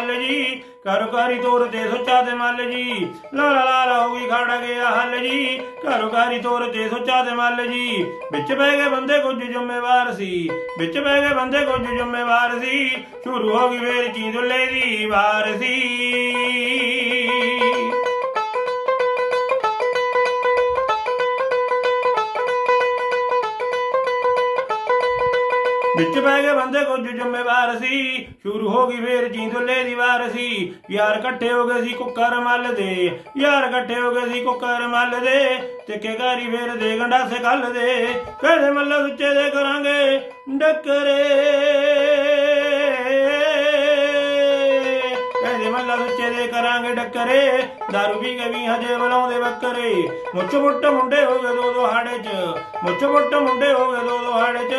ਹੱਲ ਜੀ। ਘਰ ਘਰੀ ਤੋਰ ਤੇ ਸੋਚਾ ਤੇ ਮੱਲ ਜੀ। ਲਾ ਲਾ ਲਾ ਲਾ ਹੋ ਗਈ ਖੜ ਗਿਆ ਹੱਲ ਜੀ। ਘਰ ਘਰੀ ਤੋਰ ਤੇ ਸੋਚਾ ਤੇ ਮੱਲ ਜੀ। ਵਿੱਚ ਬਹਿ ਗਏ ਬੰਦੇ ਕੁਝ ਜ਼ਿੰਮੇਵਾਰ ਸੀ। ਵਿੱਚ ਬਹਿ ਗਏ ਬੰਦੇ ਕੁਝ ਜ਼ਿੰਮੇਵਾਰ ਸੀ। ਸ਼ੁਰੂ ਹੋ ਗਈ ਫੇਰ ਚੀਂਦੁੱਲੇ ਦੀ ਵਾਰ ਸੀ। ਵਿੱਚ ਬਹਿ ਗਏ ਬੰਦੇ ਕੁਝ ਜ਼ਿੰਮੇਵਾਰ ਸੀ। ਸ਼ੁਰੂ ਹੋ ਗਈ ਫੇਰ ਜੀਂਦੁੱਲੇ ਦੀ ਵਾਰ ਸੀ। ਯਾਰ ਇਕੱਠੇ ਹੋ ਗਏ ਸੀ ਕੁੱਕਰ ਮੱਲ ਦੇ। ਯਾਰ ਇਕੱਠੇ ਹੋ ਗਏ ਸੀ ਕੁੱਕਰ ਮੱਲ ਦੇ। ਤੇ ਕੇ ਫੇਰ ਦੇ ਗੰਡਾਸੇ ਕੱਲ ਦੇ। ਕਹਿੰਦੇ ਮੱਲ ਸੁੱਚੇ ਦੇ ਕਰਾਂਗੇ ਡੱਕਰੇ। ਕਹਿੰਦੇ ਮੱਲਾ ਦੇ ਕਰਾਂਗੇ ਡੱਕਰੇ। ਦਾਰੂ ਵੀ ਕੇ ਹਜੇ ਬਲਾਉਂਦੇ ਬੱਕਰੇ। ਮੁੱਛ ਮੁੱਟ ਮੁੰਡੇ ਹੋ ਗਏ ਦੋ ਦੋ ਹਾੜੇ ਚ। ਮੁੱਛ ਮੁੱਟ ਮੁੰਡੇ ਹੋ ਗਏ ਦੋ ਦੋ ਹਾੜੇ ਚ।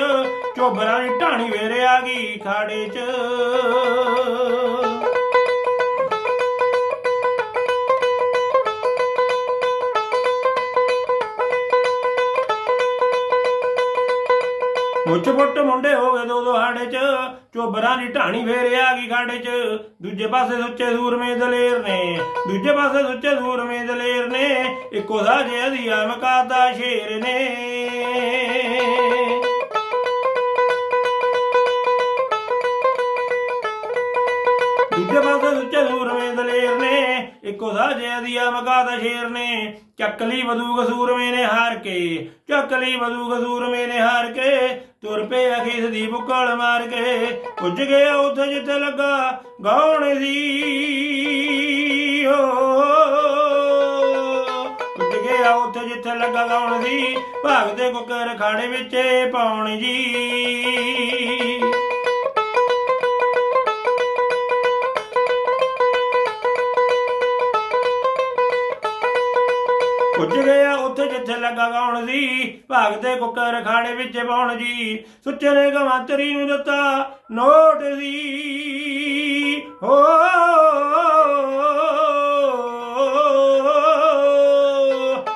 ਚੋਬਰਾਂ ਦੀ ਢਾਣੀ ਵੇਰੇ ਆ ਗਈ ਖਾੜੇ ਚ। ਮੁੱਛ ਮੁੱਟ ਮੁੰਡੇ ਹੋ ਗਏ ਦੋ ਦੋ ਹਾੜੇ ਚ, ਚੋਬਰਾਂ ਦੀ ਢਾਣੀ ਫੇਰ ਆ ਗਈ ਖਾੜੇ ਚ। ਦੂਜੇ ਪਾਸੇ ਸੁੱਚੇ ਸੂਰਮੇ ਦਲੇਰ ਨੇ, ਦੂਜੇ ਪਾਸੇ ਸੁੱਚੇ ਸੂਰਮੇ ਦਲੇਰ ਨੇ, ਇੱਕੋ ਸਾਜੇ ਅਧੀਆ ਮਕਾਦਾ ਸ਼ੇਰ ਨੇ। ਦੂਜੇ ਪਾਸੇ ਸੁੱਚੇ ਸੂਰਮੇ ਦਲੇਰ ਨੇ, ਇੱਕੋ ਸਾਜੇ ਅਧੀਆ ਮਕਾਦਾ ਸ਼ੇਰ ਨੇ। ਚੱਕਲੀ ਵਧੂਗ ਸੂਰਮੇ ਨੇ ਹਾਰ ਕੇ ਚੱਕਲੀ ਵਧੂਗ ਸੂਰਮੇ ਨੇ ਹਾਰ ਕੇ ਤੁਰ ਪਿਆ ਅਖੀਸ ਦੀ ਬੁੱਕਲ ਮਾਰ ਕੇ, ਪੁੱਜ ਗਿਆ ਉੱਥੇ ਜਿੱਥੇ ਲੱਗਾ ਗਾਉਣ ਦੀ। ਹੋ ਪੁੱਜ ਗਿਆ ਉੱਥੇ ਜਿੱਥੇ ਲੱਗਾ ਗਾਉਣ ਦੀ। ਭਗਦੇ ਕੁੱਕਰ ਖਾੜੇ ਵਿੱਚ ਪਾਉਣ ਜੀ। ਪੁੱਜ ਗਏ ਜਿੱਥੇ ਲੱਗਾ ਗਾਉਣ ਸੀ ਭਾਗਦੇ ਕੁੱਕਰ ਖਾਣੇ ਵਿੱਚ ਪਾਉਣ ਜੀ ਸੁੱਚੇ ਨੇ ਗਵਾਂਤਰੀ ਨੂੰ ਦਿੱਤਾ ਨੋਟ ਸੀ ਹੋ।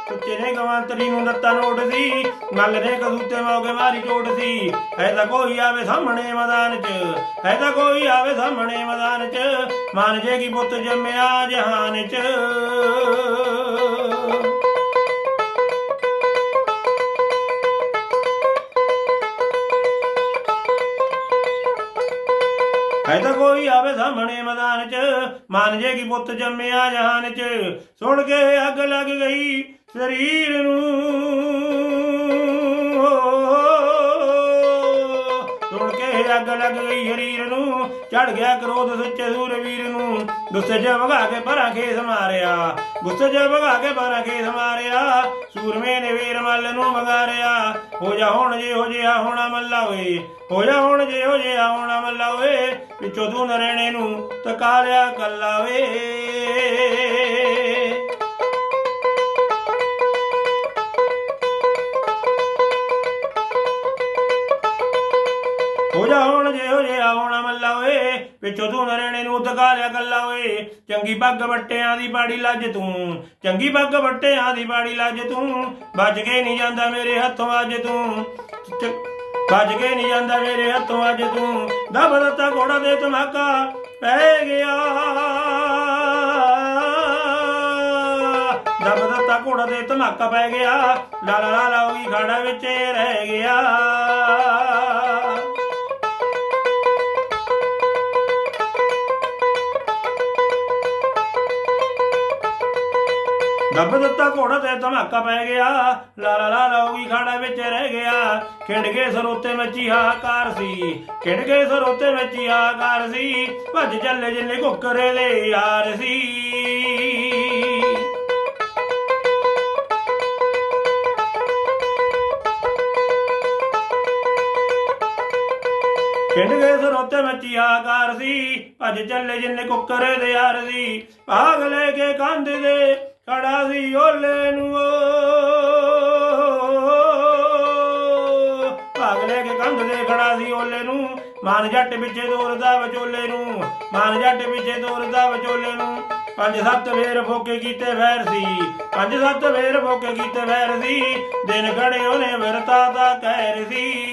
ਸੁੱਚੇ ਨੂੰ ਦਿੱਤਾ ਨੋਟ ਸੀ ਮੱਲ ਨੇ ਕਦੂਤੇ ਮੌਕੇ ਮਾਰੀ ਚੋਟ ਸੀ ਐ ਤਾਂ ਕੋਈ ਆਵੇ ਸਾਹਮਣੇ ਮੈਦਾਨ 'ਚ। ਐ ਤਾਂ ਕੋਈ ਆਵੇ ਸਾਹਮਣੇ ਮੈਦਾਨ 'ਚ। ਮੰਨ ਜੇ ਕੀ ਪੁੱਤ ਜੰਮਿਆ ਜਹਾਨ 'ਚ। ਕੋਈ ਆਵੇ ਸਾਹਮਣੇ ਮੈਦਾਨ 'ਚ, ਮੰਨ ਜੇ ਕਿ ਪੁੱਤ ਜੰਮਿਆ ਜਹਾਨ 'ਚ। ਸੁਣ ਕੇ ਅੱਗ ਲੱਗ ਗਈ, ਸਰੀਰ ਨੂੰ ਅੱਗ ਲੱਗ ਗਈ ਸਰੀਰ ਨੂੰ ਚੜ ਗਿਆ ਕ੍ਰੋਧ ਸੱਚੇ ਸੂਰਵੀਰ ਨੂੰ। ਗੁੱਸੇ 'ਚ ਵਗਾ ਕੇ ਭਰਾ ਖੇਸ ਮਾਰਿਆ, ਗੁੱਸੇ 'ਚ ਵਗਾ ਕੇ ਭਰਾ ਖੇਸ ਮਾਰਿਆ। ਸੂਰਮੇ ਨੇ ਵੀਰ ਮੱਲ ਨੂੰ ਵਗਾਰਿਆ, ਹੋ ਜਾ ਹੁਣ ਜੇ, ਹੋ ਜਿਆ ਹੋਣਾ ਮੱਲਾ ਓਏ, ਹੋ ਜਾ ਹੁਣ ਜੇ, ਹੋ ਜਿਆ ਹੋਣਾ ਮੱਲਾ ਓਏ। ਪਿੱਛੋਂ ਤੂੰ ਨਰੇਣੇ ਨੂੰ ਤਕਾ ਲਿਆ ਕੱਲਾ ਵੇ ਹੋ ਮੱਲਾ ਓਏ, ਪਿੱਛੋਂ ਤੂੰ ਨਰੇਣੇ ਨੂੰ ਤਕਾ ਗੱਲਾ ਓਏ। ਚੰਗੀ ਪੱਗ ਬੱਟਿਆਂ ਦੀ ਬਾੜੀ ਲੱਜ ਤੂੰ, ਚੰਗੀ ਪੱਗ ਵੱਟਿਆਂ ਦੀ ਬਾੜੀ ਲੱਜ ਤੂੰ। ਬਚ ਕੇ ਨਹੀਂ ਜਾਂਦਾ ਮੇਰੇ ਹੱਥੋਂ ਅੱਜ ਤੂੰ। ਚ- ਕੇ ਨਹੀਂ ਜਾਂਦਾ ਮੇਰੇ ਹੱਥੋਂ ਅੱਜ ਤੂੰ। ਦਬ ਘੋੜਾ ਦੇ ਧਮਾਕਾ ਪੈ ਗਿਆ। ਦਬ ਘੋੜਾ ਦੇ ਧਮਾਕਾ ਪੈ ਗਿਆ। ਲਾ ਲਾ ਲਾ ਲਾ ਹੋਈ ਖਾੜਾ ਵਿੱਚ ਰਹਿ ਗਿਆ। ਦੱਬ ਦਿੱਤਾ ਘੋੜਾ ਤੇ ਧਮਾਕਾ ਪੈ ਗਿਆ। ਲਾ ਲਾ ਲਾ ਲਾ ਖਾੜਾ ਵਿੱਚ ਰਹਿ ਗਿਆ। ਖਿੰਡ ਗਏ ਸਰੋਤੇ ਮੱਚੀ ਹਾਕਾਰ ਸੀ। ਖਿੰਡ ਗਏ ਸਰੋਤੇ ਮੱਚੀ ਹਾਕਾਰ ਸੀ। ਭੱਜ ਚੱਲੇ ਜਿੰਨੇ ਕੁੱਕਰੇ ਦੇ ਯਾਰ ਸੀ। ਖਿੰਡ ਗਏ ਸਰੋਤੇ ਮੱਚੀ ਆਕਾਰ ਸੀ। ਭੱਜ ਚੱਲੇ ਜਿੰਨੇ ਕੁੱਕਰੇ ਦੇ ਯਾਰ ਸੀ। ਭਾਗ ਲੈ ਕੇ ਕੰਧ ਦੇ ਖੜਾ ਸੀ ਓਲੇ ਨੂੰ। ਓ। ਭਾਗ ਲੈ ਕੇ ਕੰਧ ਦੇ ਖੜਾ ਸੀ ਓਲੇ ਨੂੰ। ਮਾਨ ਜੱਟ ਪਿੱਛੇ ਦੌੜਦਾ ਵਿਚੋਲੇ ਨੂੰ। ਮਾਨ ਜੱਟ ਪਿੱਛੇ ਦੌੜਦਾ ਵਿਚੋਲੇ ਨੂੰ। ਪੰਜ ਸੱਤ ਵੇਰ ਫੋਕੇ ਕੀਤੇ ਵੈਰ ਸੀ। ਪੰਜ ਸੱਤ ਵੇਰ ਫੋਕੇ ਕੀਤੇ ਵੈਰ ਸੀ। ਦਿਨ ਖੜੇ ਉਹਨੇ ਵਰਤਾ ਦਾ ਕਹਿਰ ਸੀ।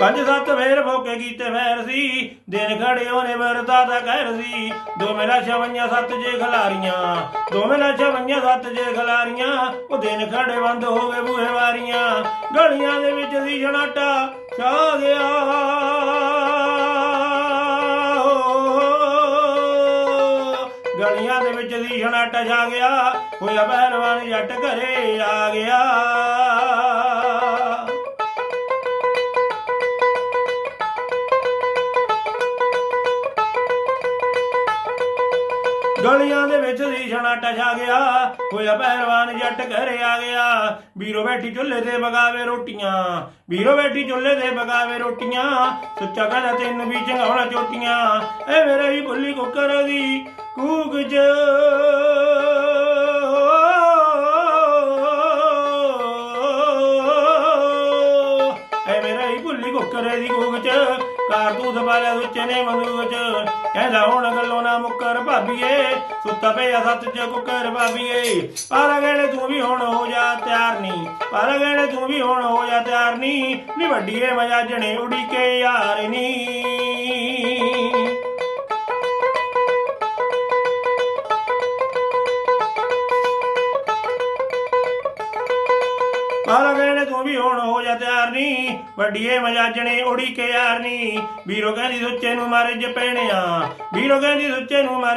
ਪੰਜ ਸੱਤ ਫੇਰ ਫੋਕੇ ਕੀਤੇ ਫੈਰ ਸੀ, ਦਿਨ ਖੜੇ ਉਹਨੇ ਵਰਤਾ ਦਾ ਕਹਿਰ ਸੀ। ਦੋ ਮੇਲਾ ਛਵਈਆਂ ਸੱਤ ਜੇ ਖਲਾਰੀਆਂ, ਦੋਵੇਂ ਮੇਲਾ ਛਵਈਆਂ ਸੱਤ ਜੇ ਖਲਾਰੀਆਂ, ਉਹ ਦਿਨ ਖੜੇ ਬੰਦ ਹੋ ਗਏ ਬੂਹੇ ਵਾਰੀਆਂ। ਗਲੀਆਂ ਦੇ ਵਿੱਚ ਦੀ ਛਣਾਟਾ ਛਾ ਗਿਆ। ਗਲੀਆਂ ਦੇ ਵਿੱਚ ਦੀ ਛਣਾਟਾ ਛਾ ਗਿਆ। ਹੋਇਆ ਪਹਿਲਵਾਨ ਜੱਟ ਘਰੇ ਆ ਗਿਆ। ਗਲੀਆਂ ਦੇ ਵਿੱਚ ਦੀ ਛਣਾਟਾ ਛਾ ਗਿਆ ਹੋਇਆ ਪਹਿਲਵਾਨ ਜੱਟ ਘਰੇ ਆ ਗਿਆ। ਵੀਰੋ ਬੈਠੀ ਚੁੱਲ੍ਹੇ ਤੇ ਬਗਾਵੇ ਰੋਟੀਆਂ, ਵੀਰੋ ਬੈਠੀ ਚੁੱਲ੍ਹੇ ਤੇ ਬਗਾਵੇ ਰੋਟੀਆਂ। ਸੁੱਚਾ ਕਹਿੰਦਾ ਤੈਨੂੰ ਵੀ ਚੰਗਾਉਣਾ ਚੋਟੀਆਂ। ਐ ਮੇਰੇ ਹੀ ਭੁੱਲੀ ਕੁੱਕਰ ਦੀ ਕੂਕ ਚ। ਐ ਮੇਰਾ ਹੀ ਭੁੱਲੀ ਕੁੱਕਰ ਦੀ ਕੂਕ ਚ। ਕਾਰਤੂਸ ਵਾਲਿਆ ਸੁੱਚੇ ਨੇ ਬੰਦੂਕ ਚ ਕਹਿੰਦਾ ਹੁਣ ਗੱਲੋਂ ਨਾ ਮੁੱਕਰ ਭਾਬੀਏ, ਸੁੱਤਾ ਪਿਆ ਸੱਚ ਚ ਕੁੱਕਰ ਭਾਬੀਏ। ਪਰ ਗੇੜੇ ਤੂੰ ਵੀ ਹੁਣ ਹੋ ਜਾ ਤਿਆਰ ਨਹੀਂ, ਪਰ ਗੇੜੇ ਤੂੰ ਵੀ ਹੁਣ ਹੋ ਜਾ ਤਿਆਰ ਨਹੀਂ, ਨੀ ਮਜਾ ਜਣੇ ਉਡੀ ਕੇ ਯਾਰ ਨੀ। ਪਾਲਾ ਕਹਿੰਦੇ ਤੂੰ ਵੀ ਹੁਣ ਹੋ ਜਾ ਤਿਆਰ ਨਹੀਂ ਵੱਡੀਏ ਮਜਾਜਣੇ ਉੜੀ ਕੇ ਯਾਰ ਨਹੀਂ ਵੀਰੋ ਕਹਿੰਦੀ ਸੁੱਚੇ ਨੂੰ ਮਾਰੇ ਜਪੇਣਿਆ ਵੀਰੋ ਕਹਿੰਦੀ ਸੁੱਚੇ ਨੂੰ ਮਾਰੇ